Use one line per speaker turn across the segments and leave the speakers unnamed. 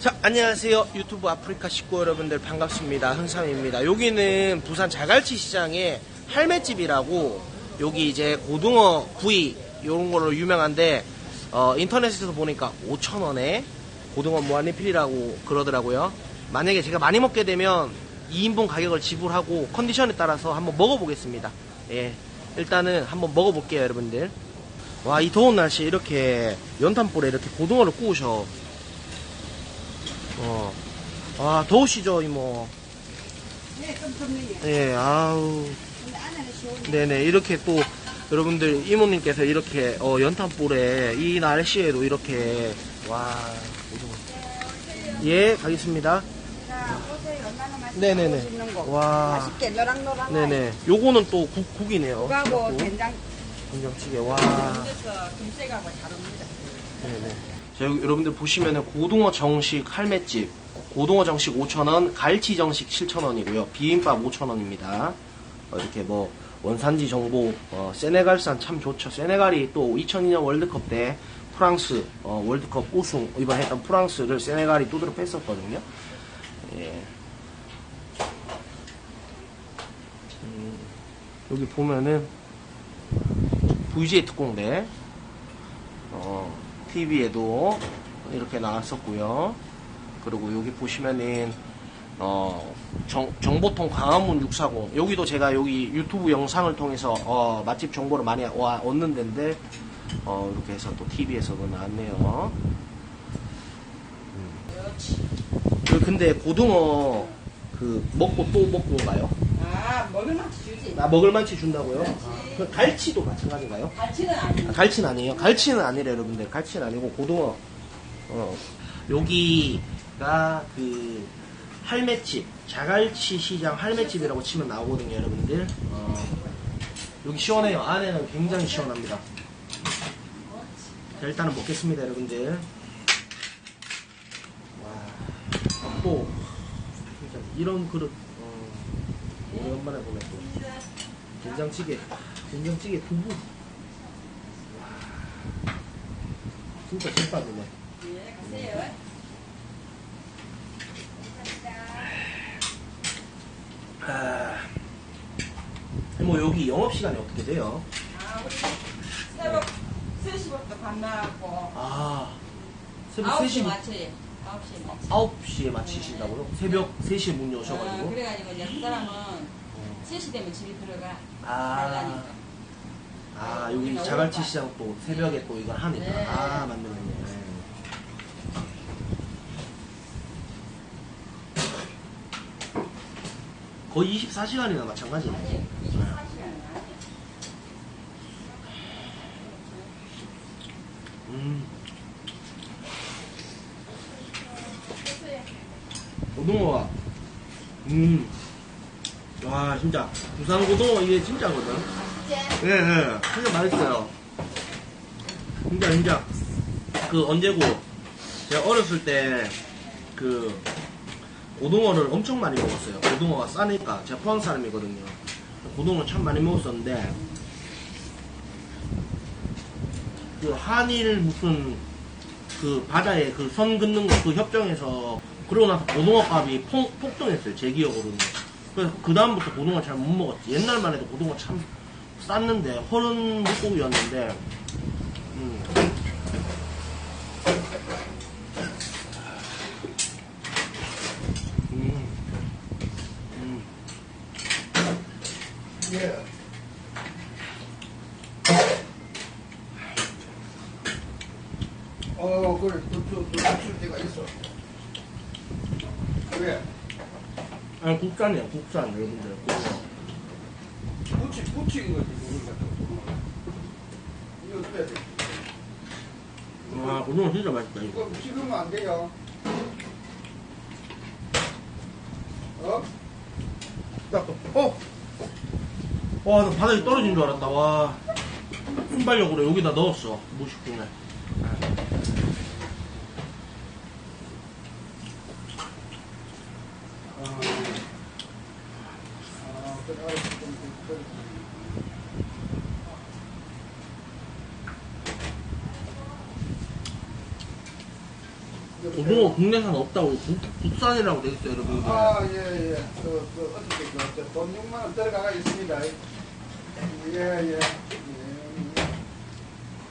자, 안녕하세요. 유튜브 아프리카 식구 여러분들 반갑습니다. 흥삼입니다. 여기는 부산 자갈치 시장의 할매집이라고 여기 이제 고등어 구이 이런 걸로 유명한데 어, 인터넷에서 보니까 5,000원에 고등어 무한리필이라고 그러더라고요. 만약에 제가 많이 먹게 되면 2인분 가격을 지불하고 컨디션에 따라서 한번 먹어보겠습니다. 예. 일단은 한번 먹어볼게요, 여러분들. 와, 이 더운 날씨에 이렇게 연탄불에 이렇게 고등어를 구우셔. 어. 아, 더우시죠, 이모?
네, 좀 덥네요.
예, 아우.
근데 안에는 시원해.
네네, 이렇게 또, 여러분들, 이모님께서 이렇게, 어, 연탄불에, 이 날씨에도 이렇게, 와. 예, 가겠습니다.
자, 보세요. 얼마나 맛있게
네네네.
거.
와.
맛있게 노랑노랑.
네네. 요거는 또 국, 국이네요.
국하고
국.
된장.
된장찌개, 와.
그래서 김새하고 잘 어울립니다.
네네. 자, 여러분들 보시면은 고등어 정식 할매집. 고등어 정식 5,000원, 갈치 정식 7,000원이고요. 비빔밥 5,000원입니다. 이렇게 뭐, 원산지 정보, 어, 세네갈산 참 좋죠. 세네갈이 또 2002년 월드컵 때 프랑스, 어, 월드컵 우승, 이번 했던 프랑스를 세네갈이 두드려 뺐었거든요. 예. 음, 여기 보면은, VJ 특공대, 어, TV에도 이렇게 나왔었고요. 그리고 여기 보시면은 어, 정, 정보통 광화문 640 여기도 제가 여기 유튜브 영상을 통해서 어, 맛집 정보를 많이 와, 얻는 데인데 어, 이렇게 해서 또 TV에서도 나왔네요. 음. 그 근데 고등어 그 먹고 또 먹고인가요?
아, 먹을만 주지.
아, 먹을 만치 준다고요? 아, 그 갈치도 마찬가지인가요?
갈치는 아니고.
아, 갈치는 아니에요. 갈치는 아니래 여러분들. 갈치는 아니고 고등어. 어. 여기가 그 할매집, 자갈치 시장 할매집이라고 치면 나오거든요, 여러분들. 어. 여기 시원해요. 안에는 굉장히 시원합니다. 자, 일단은 먹겠습니다, 여러분들. 와, 또 이런 그릇 어, 오랜만에 보네 또. 된장찌개, 된장찌개 두부. 진짜 제밥이네.
예, 가세요.
아, 뭐 여기 영업 시간이 어떻게 돼요?
아, 우리 새벽 3시부터 반나하고
아, 새벽
9시
3시,
맞춰요. 9시에 맞춰.
9시에 마치신다고요? 새벽 3시에 문
아,
여셔가지고.
그래가지고 이제 그 사람은 3시 되면 집에 들어가.
아,
달라니까.
아, 여기 자갈치 시장 또 새벽에 또 이걸 하니까.
네.
아, 맞네, 맞네. 거의 24시간이나 마찬가지네.
아니, 24시간.
음. 고등어가, 음. 와, 진짜. 부산 고등어 이게 진짜거든. 예, 예. 진짜 맛있어요. 진짜, 진짜. 그, 언제고, 제가 어렸을 때, 그, 고등어를 엄청 많이 먹었어요. 고등어가 싸니까. 제가 포항 사람이거든요. 고등어를 참 많이 먹었었는데, 그 한일 무슨 그 바다에 그 선 긋는 거 그 협정에서 그러고 나서 고등어 값이 폭, 폭등했어요 제 기억으로는 그 다음부터 고등어 잘 못 먹었지 옛날만 해도 고등어 참 쌌는데 허른 물고기였는데 음. 음. 음.
예. 어, 그래, 또, 또, 또, 줄 때가 있어. 왜?
아니 국산이에요 국산 여러분들 국산.
붙인 거지. 이거 해야 돼?
와 고등어 진짜 맛있다 이거
이거 찍으면 안 돼요. 어?
딱, 어? 와, 나 바닥에 떨어진 줄 알았다. 와. 순발력으로 여기다 넣었어. 무식군에.
아, 아, 그래, 알았어. 좀, 좀, 좀.
고등어 국내산 없다고 국, 국산이라고 돼 있어요, 여러분들.
아, 예, 예. 그, 그, 어떻게, 그, 저, 돈 6만원 들어가 있습니다. 예, 예. 예.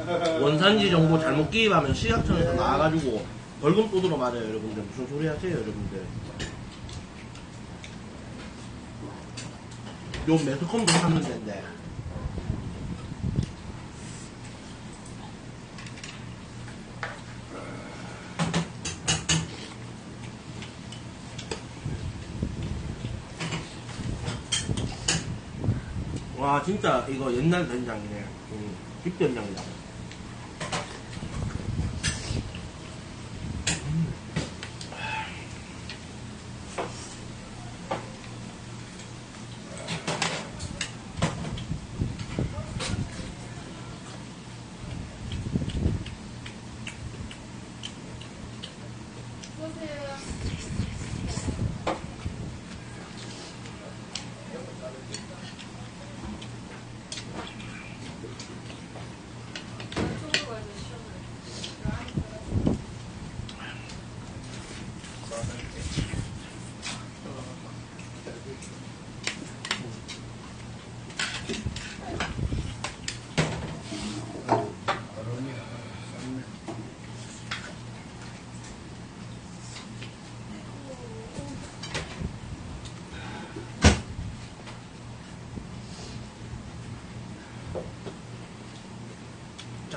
원산지 정보 잘못 기입하면 시각청에서 나와가지고 벌금 또 들어 맞아요, 여러분들. 무슨 소리 하세요, 여러분들. 요 매스컴도 데인데. 와, 진짜 이거 옛날 된장이네. 음, 집된장이다.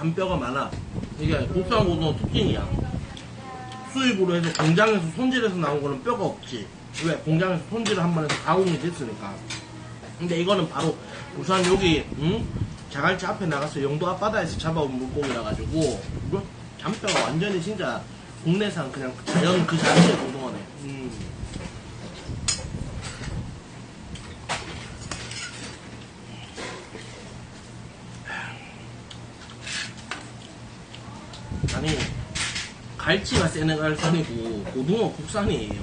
잔뼈가 많아. 이게 국산 고등어 특징이야. 수입으로 해서 공장에서 손질해서 나온 거는 뼈가 없지. 왜? 공장에서 손질을 한 번 해서 가공이 됐으니까. 근데 이거는 바로 부산 여기, 응? 자갈치 앞에 나가서 영도 앞바다에서 잡아온 물고기라 가지고, 이거 잔뼈가 완전히 진짜 국내산 그냥 자연 그 자체의 고등어네. 음. 아니 갈치가 세네갈산이고 고등어 국산이에요.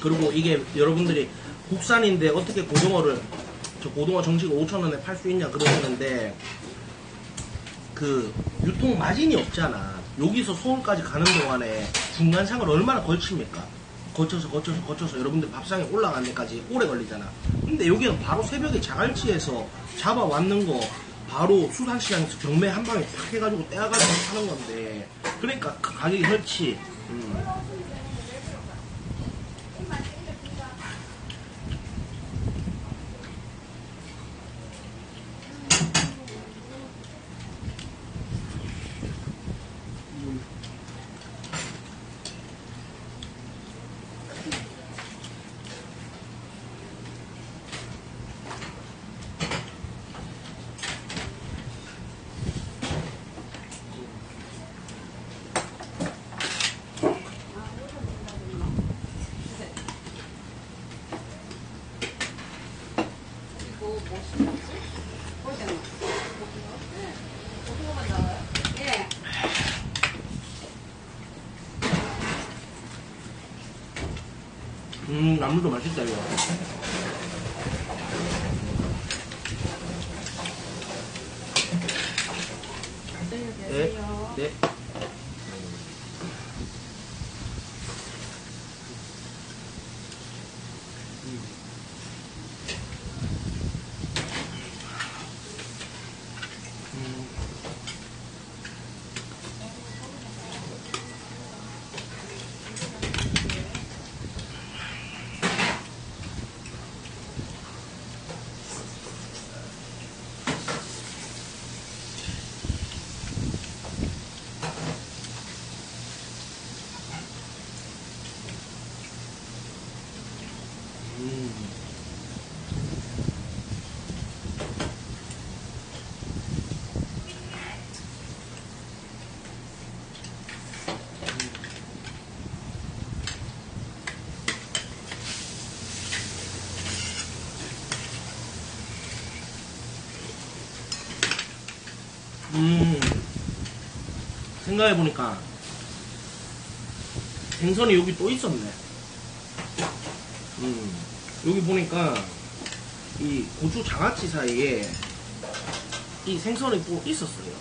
그리고 이게 여러분들이 국산인데 어떻게 고등어를 저 고등어 정식 5천원에 팔 수 있냐 그러시는데 그 유통 마진이 없잖아. 여기서 서울까지 가는 동안에 중간상을 얼마나 걸칩니까? 거쳐서 거쳐서 거쳐서 여러분들 밥상에 올라가는 데까지 오래 걸리잖아. 근데 여기는 바로 새벽에 자갈치에서 잡아왔는 거 바로 수산시장에서 경매 한 방에 탁 해가지고 떼어가지고 파는 건데 그러니까 가- 가격이 그렇지. 음.
이거 뭐 신났지? 고등어. 네. 고등어만 나와요? 예.
음, 나물도 맛있다, 이거. 네. 네. 음. 음. 음. 생각해보니까 생선이 여기 또 있었네. 음. 여기 보니까 이 고추 장아찌 사이에 이 생선이 또 있었어요.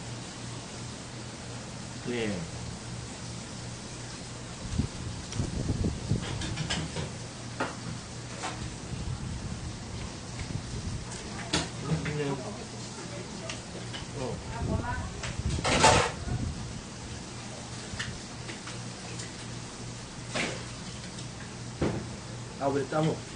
네. 네. 어. 아,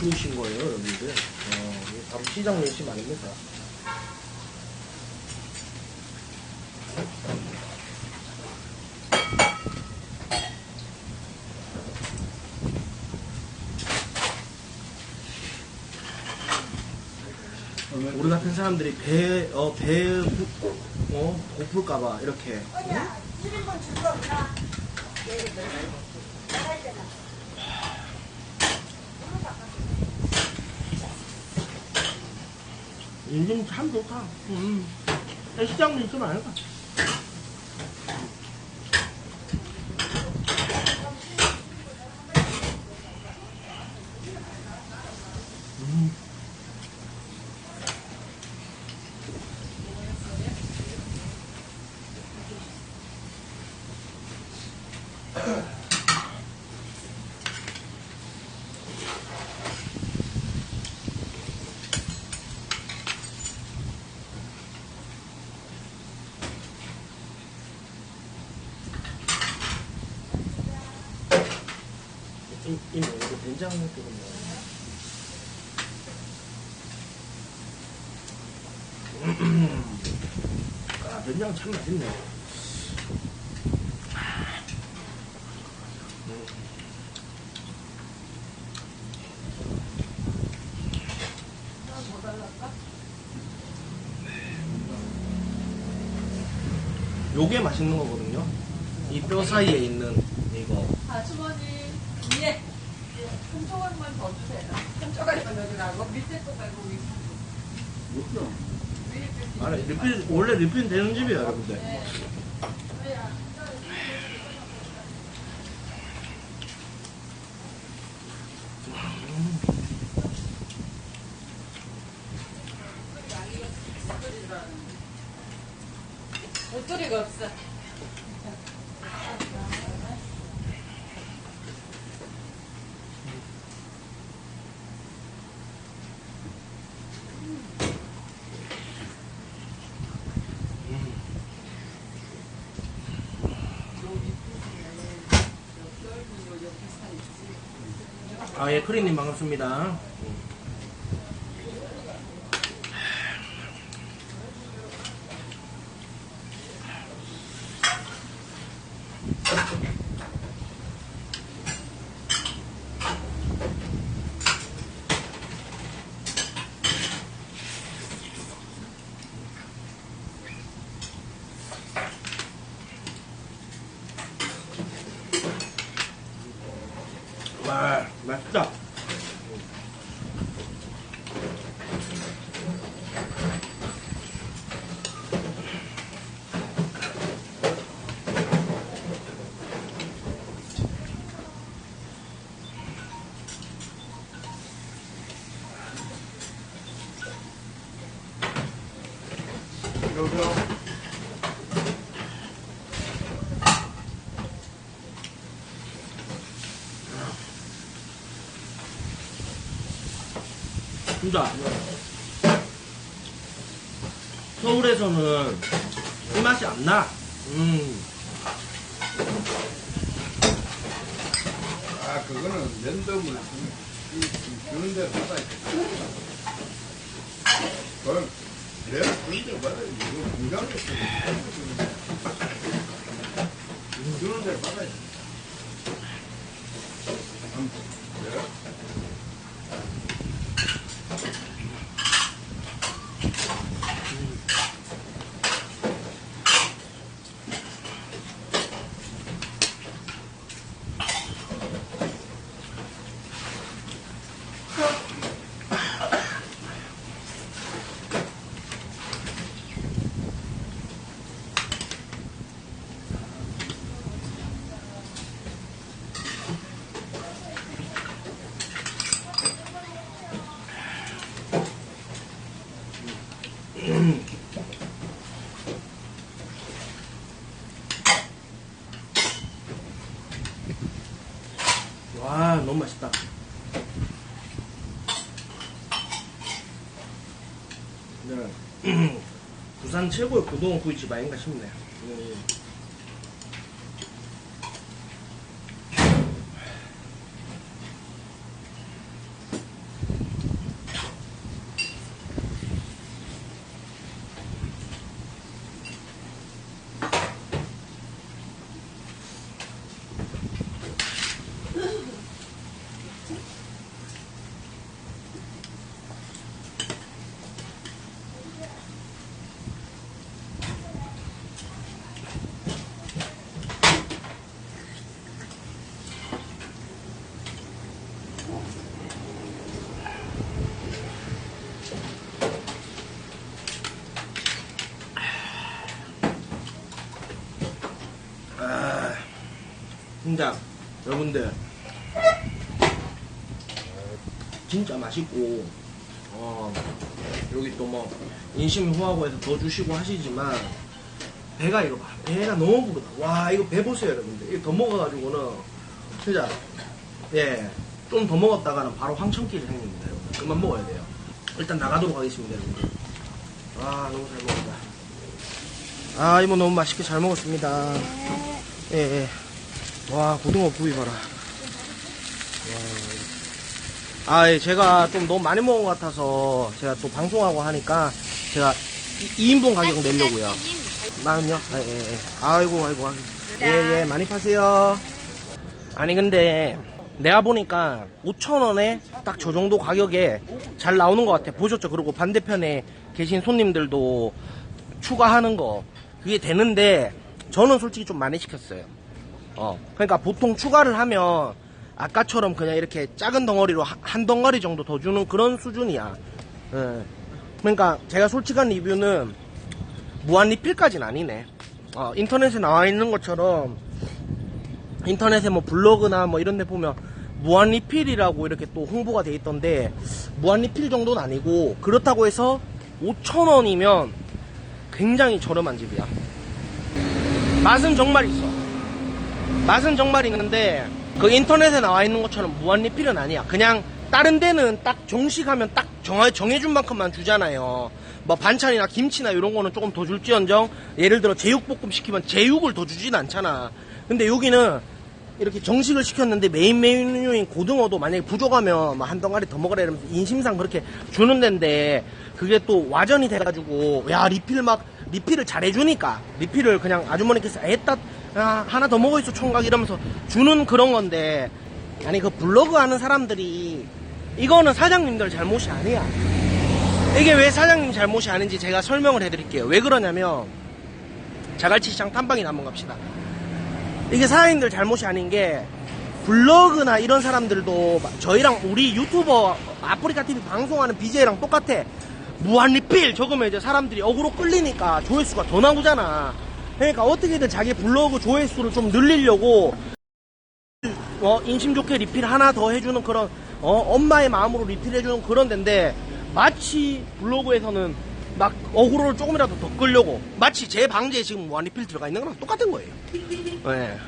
좋으신 거예요, 여러분들. 어, 바로 시장 민심 아닙니까? 우리 같은 사람들이 배, 어, 배, 부- 어, 고플까봐, 이렇게. 인심 참 좋다. 음. 시장 민심 아닐까? 음. 이, 이 된장 그거 뭐. 아, 된장 참 맛있네. 음. 요게 맛있는 거거든요. 이 뼈 사이에 있는 이거.
아, 주머니 한 조각만 더 주세요. 한 조각만 더 주라고 밑에 거 말고 위.
없죠?
위에
아니, 리필, 원래 리필 되는 집이에요, 여러분들.
네. 옷도리가 없어.
아, 예, 크리님 반갑습니다. 와, 맛있다.
여보세요?
진짜 서울에서는 이 맛이 안 나. 음.
아, 그거는 면도물 주는 대로 받아야 돼. 그건 내가 받아야 돼. 이거 공장에 주는 대로 받아야 돼. 음, 내가
와, 너무 맛있다. 네. 부산 최고의 고등어 구이집 아닌가 싶네. 음. 진짜 여러분들. 진짜 맛있고. 어, 여기 또 뭐 인심 후하고 해서 더 주시고 하시지만 배가 이거 봐. 배가 너무 부르다. 와 이거 배 보세요 여러분들. 이거 더 먹어가지고는 진짜 예좀 더 먹었다가는 바로 황천길 생깁니다 여러분 그만 먹어야 돼요. 일단 나가도록 하겠습니다 여러분들. 아 너무 잘 먹었다. 아 이모 너무 맛있게 잘 먹었습니다. 예, 예. 와, 고등어 구이 봐라. 와. 아, 예, 제가 좀 너무 많이 먹은 것 같아서 제가 또 방송하고 하니까 제가 2, 인분 가격 내려고요. 나는요? 아, 예, 예. 아이고, 아이고, 아이고. 예, 예, 많이 파세요. 아니, 근데 내가 보니까 5,000원에 딱 저 정도 가격에 잘 나오는 것 같아. 보셨죠? 그리고 반대편에 계신 손님들도 추가하는 거 그게 되는데 저는 솔직히 좀 많이 시켰어요. 어, 그러니까 보통 추가를 하면 아까처럼 그냥 이렇게 작은 덩어리로 한- 한 덩어리 정도 더 주는 그런 수준이야. 예. 그러니까 제가 솔직한 리뷰는 무한 리필까지는 아니네. 어, 인터넷에 나와 있는 것처럼 인터넷에 뭐 블로그나 뭐 이런 데 보면 무한 리필이라고 이렇게 또 홍보가 돼 있던데 무한 리필 정도는 아니고 그렇다고 해서 5,000원이면 굉장히 저렴한 집이야. 맛은 정말 있어. 맛은 정말 있는데 그 인터넷에 나와 있는 것처럼 무한 리필은 아니야. 그냥 다른 데는 딱 정식하면 딱 정해, 정해준 만큼만 주잖아요. 뭐 반찬이나 김치나 이런 거는 조금 더 줄지언정 예를 들어 제육볶음 시키면 제육을 더 주진 않잖아. 근데 여기는 이렇게 정식을 시켰는데 메인 메뉴인 고등어도 만약에 부족하면 뭐한 덩어리 더 먹으라 이러면서 인심상 그렇게 주는 데인데 그게 또 와전이 돼가지고 야 리필 막 리필을 잘 해주니까 리필을 그냥 아주머니께서 애따 아, 하나 더 먹어 있어 총각 이러면서 주는 그런 건데 아니 그 블로그 하는 사람들이 이거는 사장님들 잘못이 아니야 이게 왜 사장님 잘못이 아닌지 제가 설명을 해드릴게요 왜 그러냐면 자갈치 시장 탐방이나 한번 갑시다 이게 사장님들 잘못이 아닌 게 블로그나 이런 사람들도 저희랑 우리 유튜버 아프리카 TV 방송하는 BJ랑 똑같아. 무한 리필 적으면 이제 사람들이 어그로 끌리니까 조회수가 더 나오잖아. 그러니까 어떻게든 자기 블로그 조회수를 좀 늘리려고 어, 인심 좋게 리필 하나 더 해주는 그런 어, 엄마의 마음으로 리필해주는 그런 데인데 마치 블로그에서는 막 어그로를 조금이라도 더 끌려고 마치 제 방제에 지금 무한리필 들어가 있는 거랑 똑같은 거예요. 예.